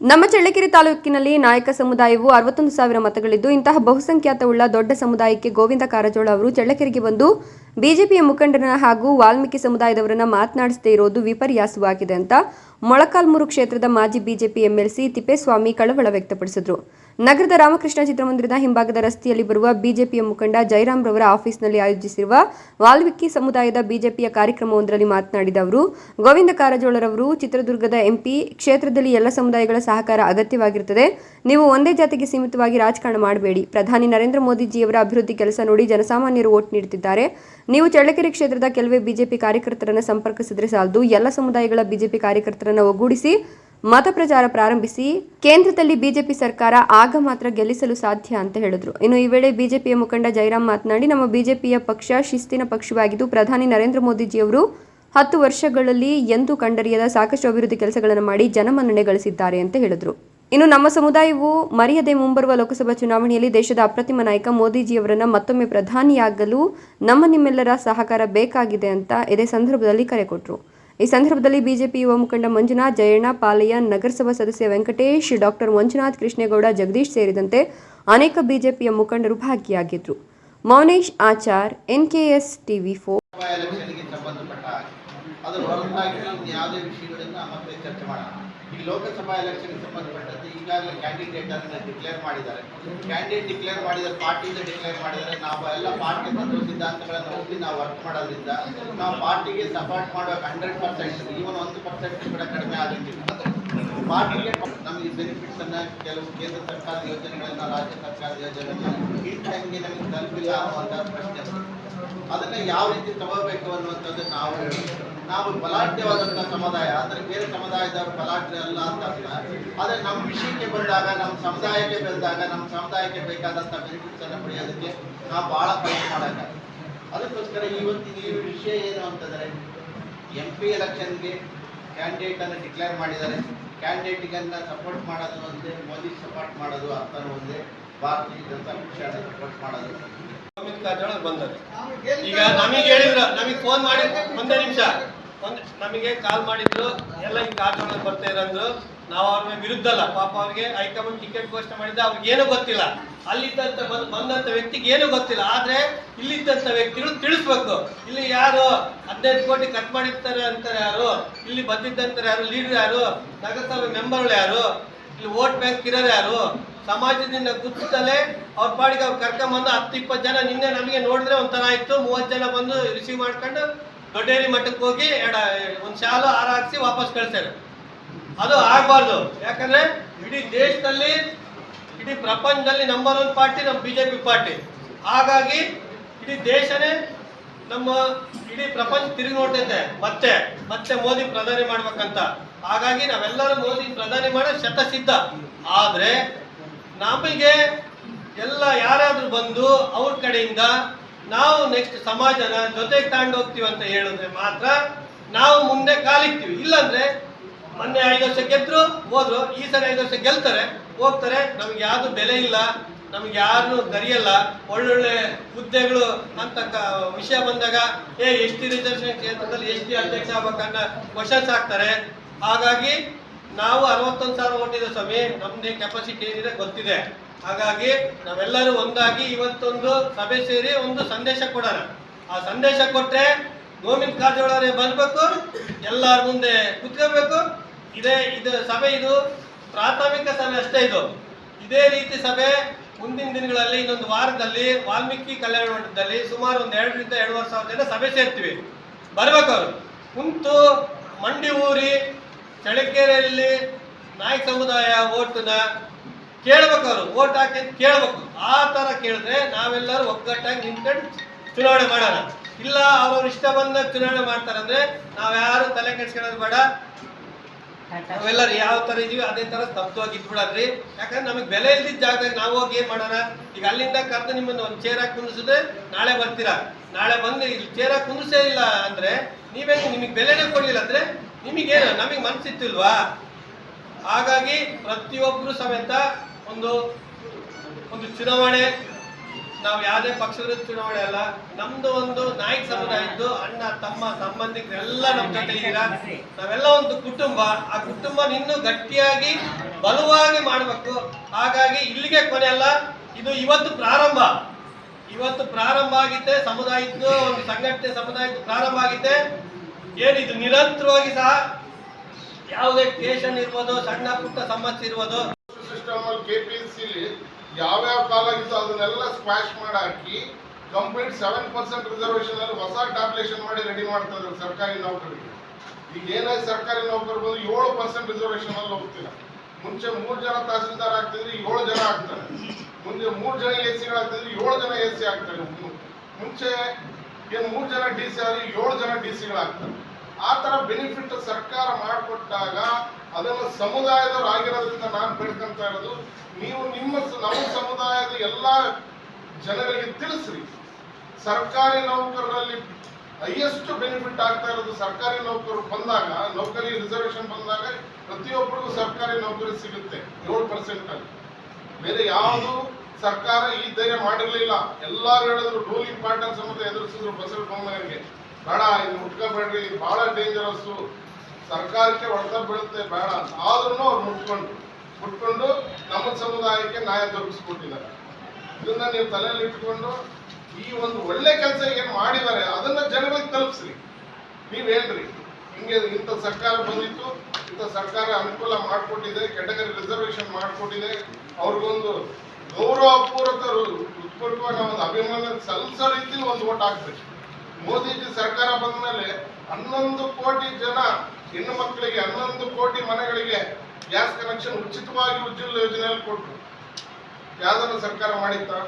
ನಮ್ಮ ಚಳ್ಳಕೆರೆ ತಾಲೂಕಿನಲ್ಲಿ ನಾಯಕ ಸಮುದಾಯವು ಅರವತ್ತೊಂದು ಸಾವಿರ ಮತಗಳಿದ್ದು, ಇಂತಹ ಬಹುಸಂಖ್ಯಾತವುಳ್ಳ ದೊಡ್ಡ ಸಮುದಾಯಕ್ಕೆ ಗೋವಿಂದ ಕಾರಜೋಳ ಅವರು ಚಳ್ಳಕೆರೆಗೆ ಬಂದು ಬಿಜೆಪಿಯ ಮುಖಂಡರನ್ನ ಹಾಗೂ ವಾಲ್ಮೀಕಿ ಸಮುದಾಯದವರನ್ನ ಮಾತನಾಡಿಸದೇ ಇರೋದು ವಿಪರ್ಯಾಸವಾಗಿದೆ ಅಂತ ಮೊಳಕಾಲ್ಮೂರು ಕ್ಷೇತ್ರದ ಮಾಜಿ ಬಿಜೆಪಿ ಎಂಎಲ್ಸಿ ತಿಪ್ಪೇಸ್ವಾಮಿ ಕಳವಳ ವ್ಯಕ್ತಪಡಿಸಿದರು. ನಗರದ ರಾಮಕೃಷ್ಣ ಚಿತ್ರಮಂದಿರದ ಹಿಂಭಾಗದ ರಸ್ತೆಯಲ್ಲಿ ಬರುವ ಬಿಜೆಪಿಯ ಮುಖಂಡ ಜಯರಾಮ್ ರವರ ಆಫೀಸ್ನಲ್ಲಿ ಆಯೋಜಿಸಿರುವ ವಾಲ್ಮೀಕಿ ಸಮುದಾಯದ ಬಿಜೆಪಿಯ ಕಾರ್ಯಕ್ರಮವೊಂದರಲ್ಲಿ ಮಾತನಾಡಿದ ಅವರು, ಗೋವಿಂದ ಕಾರಜೋಳರವರು ಚಿತ್ರದುರ್ಗದ ಎಂಪಿ, ಕ್ಷೇತ್ರದಲ್ಲಿ ಎಲ್ಲ ಸಮುದಾಯಗಳ ಸಹಕಾರ ಅಗತ್ಯವಾಗಿರುತ್ತದೆ. ನೀವು ಒಂದೇ ಜಾತಿಗೆ ಸೀಮಿತವಾಗಿ ರಾಜಕಾರಣ ಮಾಡಬೇಡಿ. ಪ್ರಧಾನಿ ನರೇಂದ್ರ ಮೋದಿಜಿಯವರ ಅಭಿವೃದ್ಧಿ ಕೆಲಸ ನೋಡಿ ಜನಸಾಮಾನ್ಯರು ಓಟ್ ನೀಡುತ್ತಿದ್ದಾರೆ. ನೀವು ಚಳ್ಳಕೆರೆ ಕ್ಷೇತ್ರದ ಕೆಲವೇ ಬಿಜೆಪಿ ಕಾರ್ಯಕರ್ತರನ್ನು ಸಂಪರ್ಕಿಸಿದ್ರೆ ಸಾಲದು. ಎಲ್ಲ ಸಮುದಾಯಗಳ ಬಿಜೆಪಿ ಕಾರ್ಯಕರ್ತರನ್ನು ಒಗ್ಗೂಡಿಸಿ ಮತ ಪ್ರಚಾರ ಪ್ರಾರಂಭಿಸಿ ಕೇಂದ್ರದಲ್ಲಿ ಬಿಜೆಪಿ ಸರ್ಕಾರ ಆಗ ಮಾತ್ರ ಗೆಲ್ಲಿಸಲು ಸಾಧ್ಯ ಅಂತ ಹೇಳಿದ್ರು. ಇನ್ನು ಈ ವೇಳೆ ಬಿಜೆಪಿಯ ಮುಖಂಡ ಜೈರಾಮ್ ಮಾತನಾಡಿ, ನಮ್ಮ ಬಿಜೆಪಿಯ ಪಕ್ಷ ಶಿಸ್ತಿನ ಪಕ್ಷವಾಗಿದ್ದು ಪ್ರಧಾನಿ ನರೇಂದ್ರ ಮೋದಿಜಿಯವರು ಹತ್ತು ವರ್ಷಗಳಲ್ಲಿ ಎಂದು ಕಂಡರಿಯದ ಸಾಕಷ್ಟು ಅಭಿವೃದ್ಧಿ ಕೆಲಸಗಳನ್ನು ಮಾಡಿ ಜನಮನ್ನಣೆ ಗಳಿಸಿದ್ದಾರೆ ಅಂತ ಹೇಳಿದ್ರು. ಇನ್ನು ನಮ್ಮ ಸಮುದಾಯವು ಮರೆಯದೆ ಮುಂಬರುವ ಲೋಕಸಭಾ ಚುನಾವಣೆಯಲ್ಲಿ ದೇಶದ ಅಪ್ರತಿಮ ನಾಯಕ ಮೋದಿಜಿಯವರನ್ನ ಮತ್ತೊಮ್ಮೆ ಪ್ರಧಾನಿಯಾಗಲು ನಮ್ಮ ನಿಮ್ಮೆಲ್ಲರ ಸಹಕಾರ ಬೇಕಾಗಿದೆ ಅಂತ ಇದೇ ಸಂದರ್ಭದಲ್ಲಿ ಕರೆ ಕೊಟ್ಟರು ಈ ಸಂದರ್ಭದಲ್ಲಿ ಬಿಜೆಪಿ ಯುವ ಮುಖಂಡ ಮಂಜುನಾಥ್, ಜಯಣ್ಣ, ಪಾಲಯ್ಯ, ನಗರಸಭಾ ಸದಸ್ಯ ವೆಂಕಟೇಶ್, ಡಾಕ್ಟರ್ ಮಂಜುನಾಥ್ ಕೃಷ್ಣೇಗೌಡ, ಜಗದೀಶ್ ಸೇರಿದಂತೆ ಅನೇಕ ಬಿಜೆಪಿಯ ಮುಖಂಡರು ಭಾಗಿಯಾಗಿದ್ರು. Maunesh Achar, NKS TV four. ಅದರ ಹೊರತಾಗಿ ಯಾವುದೇ ವಿಷಯಗಳನ್ನು ಮತ್ತೆ ಚರ್ಚೆ ಲೋಕಸಭಾ ಎಲೆಕ್ಷನ್ಗೆ ಸಂಬಂಧಪಟ್ಟಂತೆ ಈಗಾಗಲೇ ಕ್ಯಾಂಡಿಡೇಟ್ ಅನ್ನು ಡಿಕ್ಲೇರ್ ಮಾಡಿದ್ದಾರೆ ಕ್ಯಾಂಡಿಡೇಟ್ ಡಿಕ್ಲೇರ್ ಮಾಡಿದರೆ ಪಾರ್ಟಿಯಿಂದ ಡಿಕ್ಲೇರ್ ಮಾಡಿದರೆ ನಾವು ಎಲ್ಲ ಪಾರ್ಟಿ ತತ್ವ ಸಿದ್ಧಾಂತಗಳನ್ನು ಒಪ್ಪಿ ನಾವು ವರ್ಕ್ ಮಾಡೋದ್ರಿಂದ ನಾವು ಪಾರ್ಟಿಗೆ ಸಪೋರ್ಟ್ ಮಾಡುವಾಗ ಹಂಡ್ರೆಡ್ ಪರ್ಸೆಂಟ್ ಈವನ್ ಒಂದು ಪರ್ಸೆಂಟ್ ಕೂಡ ಕಡಿಮೆ ಆಗಿಲ್ಲ ಪಾರ್ಟಿಗೆ ನಮಗೆ ಬೆನಿಫಿಟ್ಸ್ ಅನ್ನ ಕೆಲವು ಕೇಂದ್ರ ಸರ್ಕಾರದ ಯೋಜನೆಗಳನ್ನ ರಾಜ್ಯ ಸರ್ಕಾರದ ಯೋಜನೆಗಳನ್ನ ಈ ಟೈಮ್ಗೆ ನಮಗೆ ತಲುಪಿಲ್ಲ ಅನ್ನುವಂಥ ಪ್ರಶ್ನೆ. ಅದನ್ನ ಯಾವ ರೀತಿ ತಗೋಬೇಕು ಅನ್ನುವಂಥದ್ದು ನಾವು ನಾವು ಬಲಾಢ್ಯವಾದಂಥ ಸಮುದಾಯ, ಅಂದ್ರೆ ಬೇರೆ ಸಮುದಾಯದವರು ಬಲಾಢ್ಯ ಅಲ್ಲ ಅಂತ ಆದ್ರೆ ನಮ್ಮ ವಿಷಯಕ್ಕೆ ಬಂದಾಗ, ನಮ್ಮ ಸಮುದಾಯಕ್ಕೆ ಬಂದಾಗ, ನಮ್ಮ ಸಮುದಾಯಕ್ಕೆ ಬೇಕಾದಂಥ ಬೆನಿಫಿಟ್ಸ್ ಅನ್ನು ಪಡೆಯೋದಕ್ಕೆ ನಾವು ಬಹಳ ಪ್ರಯತ್ನ ಮಾಡಕ್ಕ ಅದಕ್ಕೋಸ್ಕರ ಇವತ್ತಿನ ಈ ವಿಷಯ ಏನು ಅಂತಂದ್ರೆ ಎಂ ಪಿ ಎಲೆಕ್ಷನ್ಗೆ ಕ್ಯಾಂಡಿಡೇಟ್ ಅನ್ನು ಡಿಕ್ಲೇರ್ ಮಾಡಿದ್ದಾರೆ. ಕ್ಯಾಂಡಿಡೇಟ್ಗನ್ನ ಸಪೋರ್ಟ್ ಮಾಡೋದು ಒಂದೇ, ಮೋದಿ ಸಪೋರ್ಟ್ ಮಾಡೋದು ಅರ್ಥನೂ ಒಂದೇ, ಭಾರತೀಯ ಜನತಾ ಪಕ್ಷ ಸಪೋರ್ಟ್ ಮಾಡೋದು. ಅಮಿತ್ ಕಾರಜೋಳ ಬಂದರು. ಈಗ ನಮಗೆ ಹೇಳಿದ್ರು, ನಮಗೆ ಫೋನ್ ಮಾಡಿ, ಒಂದೇ ನಿಮಿಷ. ಒಂದ್ ನಮಗೆ ಕಾಲ್ ಮಾಡಿದ್ರು, ಎಲ್ಲ ಈ ಕಾರಜೋಳ ಬರ್ತಾ ಇರಂದ್ರು ನಾವು ಅವ್ರ ವಿರುದ್ಧ ಅಲ್ಲ, ಪಾಪ ಅವ್ರಿಗೆ ಹೈಕಮಾಂಡ್ ಟಿಕೆಟ್ ಘೋಷಣೆ ಮಾಡಿದ್ರೆ ಅವ್ರಿಗೆ ಏನು ಗೊತ್ತಿಲ್ಲ. ಅಲ್ಲಿದ್ದಂತ ಬಂದ್, ಬಂದಂತ ವ್ಯಕ್ತಿಗೆ ಏನು ಗೊತ್ತಿಲ್ಲ. ಆದ್ರೆ ಇಲ್ಲಿದ್ದಂತ ವ್ಯಕ್ತಿಗಳು ತಿಳಿಸ್ಬೇಕು. ಇಲ್ಲಿ ಯಾರು ಹದಿನೈದು ಕೋಟಿ ಕಟ್ ಮಾಡಿರ್ತಾರೆ ಅಂತಾರೆ ಯಾರು? ಇಲ್ಲಿ ಬಂದಿದ್ದಂತಾರೆ ಯಾರು? ಲೀಡರ್ ಯಾರು? ನಗರಸಭೆ ಮೆಂಬರ್ಗಳು ಯಾರು? ಇಲ್ಲಿ ಓಟ್ ಬ್ಯಾಂಕ್ ಇರೋರು ಯಾರು? ಸಮಾಜದಿಂದ ಗುರುತಿಸಲೇ ಅವ್ರ ಪಾಡಿಗೆ ಅವ್ರು ಕರ್ಕೊಂಬಂದು ಹತ್ತು ಇಪ್ಪತ್ತು ಜನ ನಿನ್ನೆ ನಮಗೆ ನೋಡಿದ್ರೆ ಒಂಥರ ಆಯ್ತು. ಮೂವತ್ತು ಜನ ಬಂದು ರಿಸೀವ್ ಮಾಡ್ಕೊಂಡು ದೊಡ್ಡೇರಿ ಮಠಕ್ಕೆ ಹೋಗಿ ಎಡ, ಒಂದು ಶಾಲು ಹಾರ ಹಾಕ್ಸಿ ವಾಪಸ್ ಕಳಿಸ್ತಾರೆ ಅದು ಆಗಬಾರ್ದು. ಯಾಕಂದ್ರೆ ಇಡೀ ದೇಶದಲ್ಲಿ, ಇಡೀ ಪ್ರಪಂಚದಲ್ಲಿ ನಂಬರ್ ಒನ್ ಪಾರ್ಟಿ ನಮ್ಮ ಬಿಜೆಪಿ ಪಾರ್ಟಿ. ಹಾಗಾಗಿ ಇಡೀ ದೇಶನೇ ನಮ್ಮ ಇಡೀ ಪ್ರಪಂಚ ತಿರುಗಿ ನೋಡ್ತೈತೆ. ಮತ್ತೆ ಮತ್ತೆ ಮೋದಿ ಪ್ರಧಾನಿ ಮಾಡ್ಬೇಕಂತ. ಹಾಗಾಗಿ ನಾವೆಲ್ಲರೂ ಮೋದಿ ಪ್ರಧಾನಿ ಮಾಡೋ ಶತಸಿದ್ಧ. ಆದ್ರೆ ನಮಗೆ ಎಲ್ಲ ಯಾರಾದ್ರೂ ಬಂದು ಅವ್ರ ಕಡೆಯಿಂದ ನಾವು ನೆಕ್ಸ್ಟ್ ಸಮಾಜನ ಜೊತೆಗೆ ತಗೊಂಡು ಹೋಗ್ತೀವಿ ಅಂತ ಹೇಳಿದ್ರೆ ಮಾತ್ರ ನಾವು ಮುಂದೆ ಕಾಲಿಕ್ತೀವಿ ಇಲ್ಲಾಂದ್ರೆ ಮೊನ್ನೆ ಐದು ವರ್ಷ ಗೆದ್ರು, ಹೋದ್ರು, ಈ ಸರಿ ಐದು ವರ್ಷ ಗೆಲ್ತಾರೆ, ಹೋಗ್ತಾರೆ. ನಮ್ಗೆ ಯಾವ್ದು ಬೆಲೆ ಇಲ್ಲ, ನಮ್ಗೆ ಯಾರನ್ನು ಕರಿಯಲ್ಲ. ಒಳ್ಳೊಳ್ಳೆ ಹುದ್ದೆಗಳು ಅಂತ ವಿಷಯ ಬಂದಾಗ, ಏ ಎಸ್ ಟಿ ರಿಸರ್ವೇಷನ್ ಕ್ಷೇತ್ರದಲ್ಲಿ ಎಸ್ ಟಿ ಅಧ್ಯಕ್ಷ ಆಗ್ಬೇಕನ್ನ ಕ್ವಶನ್ಸ್ ಹಾಕ್ತಾರೆ. ಹಾಗಾಗಿ ನಾವು ಅರವತ್ತೊಂದು ಸಾವಿರ ಓಟಿದೆ ಸ್ವಾಮಿ, ನಮ್ದು ಕೆಪಾಸಿಟಿ ಏನಿದೆ ಗೊತ್ತಿದೆ. ಹಾಗಾಗಿ ನಾವೆಲ್ಲರೂ ಒಂದಾಗಿ ಇವತ್ತೊಂದು ಸಭೆ ಸೇರಿ ಒಂದು ಸಂದೇಶ ಕೊಡೋಣ. ಆ ಸಂದೇಶ ಕೊಟ್ಟರೆ ಗೋವಿಂದ್ ಕಾರಜೋಳವರೇ ಬರಬೇಕು ಬರ್ಬೇಕು, ಎಲ್ಲರ ಮುಂದೆ ಕುತ್ಕೋಬೇಕು. ಇದೇ ಇದು ಸಭೆ ಇದು, ಪ್ರಾಥಮಿಕ ಸಭೆ ಅಷ್ಟೇ ಇದು. ಇದೇ ರೀತಿ ಸಭೆ ಮುಂದಿನ ದಿನಗಳಲ್ಲಿ, ಇನ್ನೊಂದು ವಾರದಲ್ಲಿ, ವಾಲ್ಮೀಕಿ ಕಲ್ಯಾಣ ಮಂಟಪದಲ್ಲಿ ಸುಮಾರು ಒಂದು ಎರಡರಿಂದ ಎರಡೂವರೆ ಸಾವಿರ ಜನ ಸಭೆ ಸೇರ್ತೀವಿ. ಬರಬೇಕು ಅವರು. ಕುಂತು ಮಂಡಿ ಊರಿ ಚಳ್ಳಕೆರೆಯಲ್ಲಿ ನಾಯಕ ಸಮುದಾಯ ಓಟನ್ನ ಕೇಳ್ಬೇಕು ಅವರು. ಓಟ್ ಹಾಕಿ ಕೇಳ್ಬೇಕು. ಆ ತರ ಕೇಳಿದ್ರೆ ನಾವೆಲ್ಲರೂ ಒಗ್ಗಟ್ಟಾಗಿ ನಿಂತ್ಕೊಂಡು ಚುನಾವಣೆ ಮಾಡೋಣ. ಇಲ್ಲ ಅವ್ರವ್ರ ಇಷ್ಟ ಬಂದ ಚುನಾವಣೆ ಮಾಡ್ತಾರಂದ್ರೆ ನಾವ್ಯಾರು ತಲೆ ಕೆಡ್ಸ್ಕೊಳ್ಳೋದು ಬೇಡ. ನಾವೆಲ್ಲರೂ ಯಾವ ತರ ಇದೀವಿ, ಅದೇ ತರ ತಪ್ತವಾಗಿ ಇದ್ಬಿಡದ್ರಿ ಯಾಕಂದ್ರೆ ನಮಗೆ ಬೆಲೆ ಇಲ್ದಿದ್ದ ಜಾಗದಾಗ ನಾವು ಹೋಗಿ ಏನು ಮಾಡೋಣ? ಈಗ ಅಲ್ಲಿಂದ ಕರೆದು ನಿಮ್ಮನ್ನ ಒಂದು ಚೇರ್ ಹಾಕಿ ಕುಂದಿಸಿದ್ರೆ ನಾಳೆ ಬರ್ತೀರಾ? ನಾಳೆ ಬಂದು ಇಲ್ಲಿ ಚೇರಾಗಿ ಕುಂದಿಸೇ ಇಲ್ಲ ಅಂದ್ರೆ ನೀವೇ ನಿಮಗೆ ಬೆಲೆನೇ ಕೊಡ್ಲಿಲ್ಲ ಅಂದರೆ ನಿಮಗೇನು, ನಮಗೆ ಮನಸ್ಸಿತ್ತಿಲ್ವಾ ಹಾಗಾಗಿ ಪ್ರತಿಯೊಬ್ಬರು ಸಮೇತ ಒಂದು ಒಂದು ಚುನಾವಣೆ, ನಾವು ಯಾವುದೇ ಪಕ್ಷದ ಚುನಾವಣೆ ಅಲ್ಲ, ನಮ್ದು ಒಂದು ನಾಯಕ ಸಮುದಾಯ ಇದ್ದು, ಅಣ್ಣ, ತಮ್ಮ, ಸಂಬಂಧಿಕರೆಲ್ಲ ನಮ್ಮ ಜೊತೆ ಇದ್ದೀರಾ? ನಾವೆಲ್ಲ ಒಂದು ಕುಟುಂಬ, ಆ ಕುಟುಂಬ ಇನ್ನೂ ಗಟ್ಟಿಯಾಗಿ ಬಲವಾಗಿ ಮಾಡಬೇಕು. ಹಾಗಾಗಿ ಇಲ್ಲಿಗೆ ಕೊನೆ ಅಲ್ಲ, ಇದು ಇವತ್ತು ಪ್ರಾರಂಭ. ಇವತ್ತು ಪ್ರಾರಂಭ ಆಗಿದ್ದೆ ಸಮುದಾಯದ್ದು, ಒಂದು ಸಂಘಟನೆ ಸಮುದಾಯದ್ದು ಪ್ರಾರಂಭ ಆಗಿದ್ದೆ ಏನಿದು, ನಿರಂತರವಾಗಿ ಸಹ ಯಾವುದೇ ಸ್ಟೇಷನ್ ಇರ್ಬೋದು, ಸಣ್ಣ ಪುಟ್ಟ ಸಮಸ್ಯೆ ಇರ್ಬೋದು. ಸಿಸ್ಟಮ್ ಅಲ್ಲಿ ಕೆಪಿಎಸ್ಸಿಲಿ ಯಾವ್ಯಾವ ಕಾಲ ಇತ್ತು ಅದನ್ನೆಲ್ಲ ಸ್ಕ್ವಾಶ್ ಮಾಡಿ ಹಾಕಿ ಕಂಪ್ಲೀಟ್ ಸೆವೆನ್ ಪರ್ಸೆಂಟ್ ರಿಸರ್ವೇಶನ್ ಅಲ್ಲಿ ಹೊಸ ಟ್ಯಾಬ್ಲೇಷನ್ ಮಾಡಿ ರೆಡಿ ಮಾಡ್ತಾ ಇದ್ರು ಸರ್ಕಾರಿ ನೌಕರಿಗೆ ಈಗ ಏನಾಯ್ತು ಸರ್ಕಾರಿ ನೌಕರಿ ಬಂದು ಏಳು ಪರ್ಸೆಂಟ್ ರಿಸರ್ವೇಶನ್ ಅಲ್ಲಿ ಹೋಗ್ತಿಲ್ಲ. ಮುಂಚೆ ಮೂರು ಜನ ತಹಸೀಲ್ದಾರ್ ಆಗ್ತಿದ್ರೆ ಏಳು ಜನ ಆಗ್ತಾರೆ. ಮುಂಚೆ ಮೂರು ಜನ ಎ ಸಿಗಳು ಆಗ್ತಿದ್ರು ಏಳು ಜನ ಎ ಸಿ ಆಗ್ತಾರೆ. ಮುಂಚೆ ಏನು ಮೂರು ಜನ ಡಿ ಸಿ ಆದ್ರೆ ಏಳು ಜನ ಡಿ ಸಿಗಳಾಗ್ತಾರೆ ಆ ಥರ ಬೆನಿಫಿಟ್ ಸರ್ಕಾರ ಮಾಡಿಕೊಟ್ಟಾಗ ಅದನ್ನು ಸಮುದಾಯದವ್ರು ಆಗಿರೋದ್ರಿಂದ ನಾನು ಬೇಡ್ಕೊಂತ ಇರೋದು, ನೀವು ನಿಮ್ಮ ನಮ್ಮ ಸಮುದಾಯದ ಎಲ್ಲಾ ಜನಗಳಿಗೆ ತಿಳಿಸ್ರಿ. ಸರ್ಕಾರಿ ನೌಕರರಲ್ಲಿ ಹೈಯೆಸ್ಟ್ ಬೆನಿಫಿಟ್ ಆಗ್ತಾ ಇರೋದು ಸರ್ಕಾರಿ ನೌಕರರು ಬಂದಾಗ ನೌಕರಿ ರಿಸರ್ವೇಶನ್ ಬಂದಾಗ ಪ್ರತಿಯೊಬ್ಬರಿಗೂ ಸರ್ಕಾರಿ ನೌಕರಿ ಸಿಗುತ್ತೆ ಏಳು ಪರ್ಸೆಂಟ್ ಅಲ್ಲಿ. ಬೇರೆ ಯಾವುದು ಸರ್ಕಾರ ಈ ಧೈರ್ಯ ಮಾಡಿರಲಿಲ್ಲ. ಎಲ್ಲಾರು ಹೇಳಿದ್ರು ರೂಲಿಂಗ್ ಪಾರ್ಟನ್ ಸಮೇತ ಎದುರಿಸಿದ್ರು ಬಸವ ಬೊಮ್ಮಾಯಿಗೆ ಬೇಡ, ಇದು ಮುಟ್ಕೋಬೇಡ್ರಿ ಬಹಳ ಡೇಂಜರಸ್ ಸರ್ಕಾರಕ್ಕೆ ಹೊಡೆತ ಬೀಳುತ್ತೆ, ಬೇಡ. ಅಂತ ಆದ್ರೂ ಅವ್ರು ಮುಟ್ಕೊಂಡ್ರು. ಮುಟ್ಕೊಂಡು ನಮ್ಮ ಸಮುದಾಯಕ್ಕೆ ನ್ಯಾಯ ದೊರಕಿಸ್ಕೊಟ್ಟಿದ್ದಾರೆ ಇದನ್ನ ನೀವು ತಲೆಯಲ್ಲಿ ಇಟ್ಕೊಂಡು ಈ ಒಂದು ಒಳ್ಳೆ ಕೆಲಸ ಏನು ಮಾಡಿದ್ದಾರೆ, ಅದನ್ನ ಜನಗಳಿಗೆ ತಲುಪಿಸ್ರಿ. ನೀವು ಹೇಳ್ರಿ, ಹಿಂಗೆ ಇಂಥ ಸರ್ಕಾರ ಬಂದಿತ್ತು, ಇಂಥ ಸರ್ಕಾರ ಅನುಕೂಲ ಮಾಡಿಕೊಟ್ಟಿದೆ, ಕೆಟಗರಿ ರಿಸರ್ವೇಶನ್ ಮಾಡಿಕೊಟ್ಟಿದೆ, ಅವ್ರಿಗೊಂದು ಗೌರವಪೂರ್ವಕ ಉತ್ಪೂರ್ವಕವಾದ ಒಂದು ಅಭಿಮಾನ ಸಲ್ಲಿಸೋ ರೀತಿ ಒಂದು ಓಟ್ ಹಾಕ್ಬೇಕು. ಮೋದಿಜಿ ಸರ್ಕಾರ ಬಂದ ಮೇಲೆ ಹನ್ನೊಂದು ಕೋಟಿ ಜನ ಹೆಣ್ಣು ಮಕ್ಕಳಿಗೆ, ಹನ್ನೊಂದು ಕೋಟಿ ಮನೆಗಳಿಗೆ ಗ್ಯಾಸ್ ಕನೆಕ್ಷನ್ ಉಚಿತವಾಗಿ ಉಜ್ವಲ ಯೋಜನೆಯಲ್ಲಿ ಕೊಟ್ಟರು ಯಾವ್ದಾದ್ರು ಸರ್ಕಾರ ಮಾಡಿತ್ತಾ?